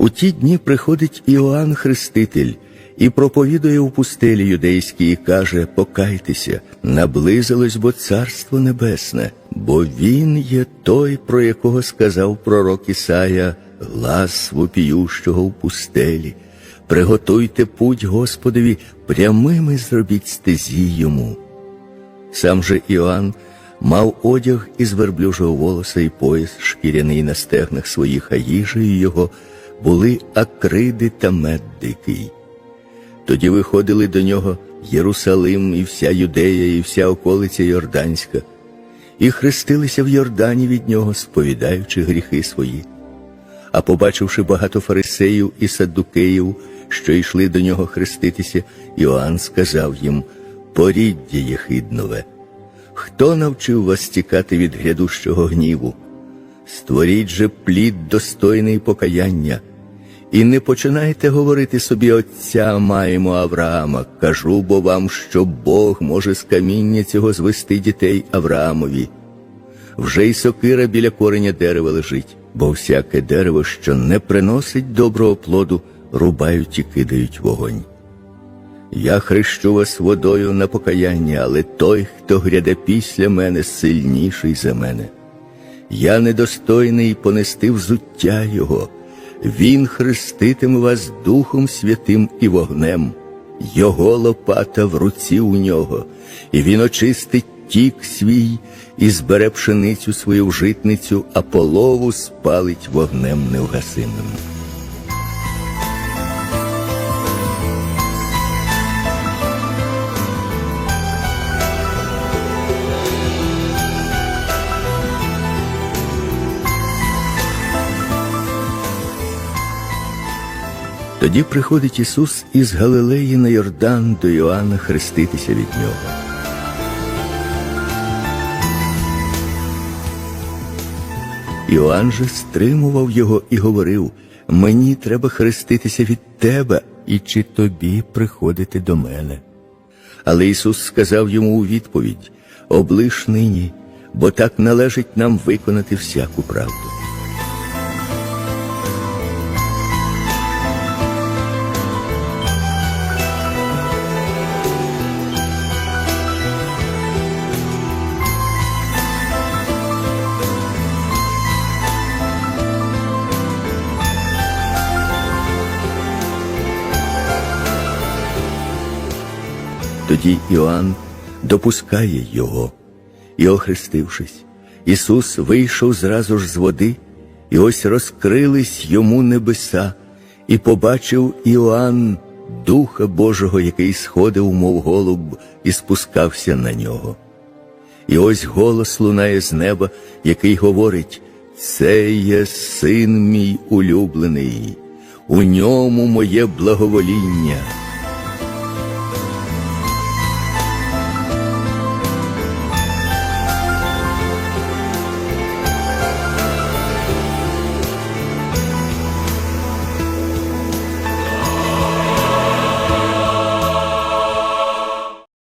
У ті дні приходить Іоанн Хреститель і проповідує у пустелі юдейській і каже: Покайтеся, наблизилось бо Царство Небесне, бо Він є той, про якого сказав пророк Ісая, глас вопіющого в пустелі. Приготуйте путь Господові, прямими зробіть стезі йому. Сам же Іоанн мав одяг із верблюжого волоса і пояс, шкіряний на стегнах своїх, а їжею його були акриди та мед дикий. Тоді виходили до нього Єрусалим і вся Юдея, і вся околиця Йорданська, і хрестилися в Йордані від нього, сповідаючи гріхи свої. А побачивши багато фарисеїв і саддукеїв, що йшли до нього хреститися, Іоанн сказав їм: Поріддя єхиднове, хто навчив вас тікати від грядущого гніву? Створіть же плід достойний покаяння, і не починайте говорити собі Отця маємо Авраама. Кажу бо вам, що Бог може з каміння цього звести дітей Авраамові. Вже й сокира біля кореня дерева лежить, бо всяке дерево, що не приносить доброго плоду, рубають і кидають вогонь. Я хрещу вас водою на покаяння, але той, хто гряде після мене, сильніший за мене. Я недостойний понести взуття Його. Він хреститиме вас Духом Святим і вогнем, Його лопата в руці у нього, і він очистить тік свій і збере пшеницю свою в житницю, а полову спалить вогнем невгасимим. Тоді приходить Ісус із Галилеї на Йордан до Йоанна хреститися від нього. Іоанн же стримував його і говорив: Мені треба хреститися від тебе, і чи тобі приходити до мене. Але Ісус сказав йому у відповідь: Облиш нині, бо так належить нам виконати всяку правду. Тоді Іоанн допускає його, і, охрестившись, Ісус вийшов зразу ж з води, і ось розкрились йому небеса, і побачив Іоанн Духа Божого, який сходив, мов голуб, і спускався на нього. І ось голос лунає з неба, який говорить: Це є син мій улюблений, у ньому моє благовоління.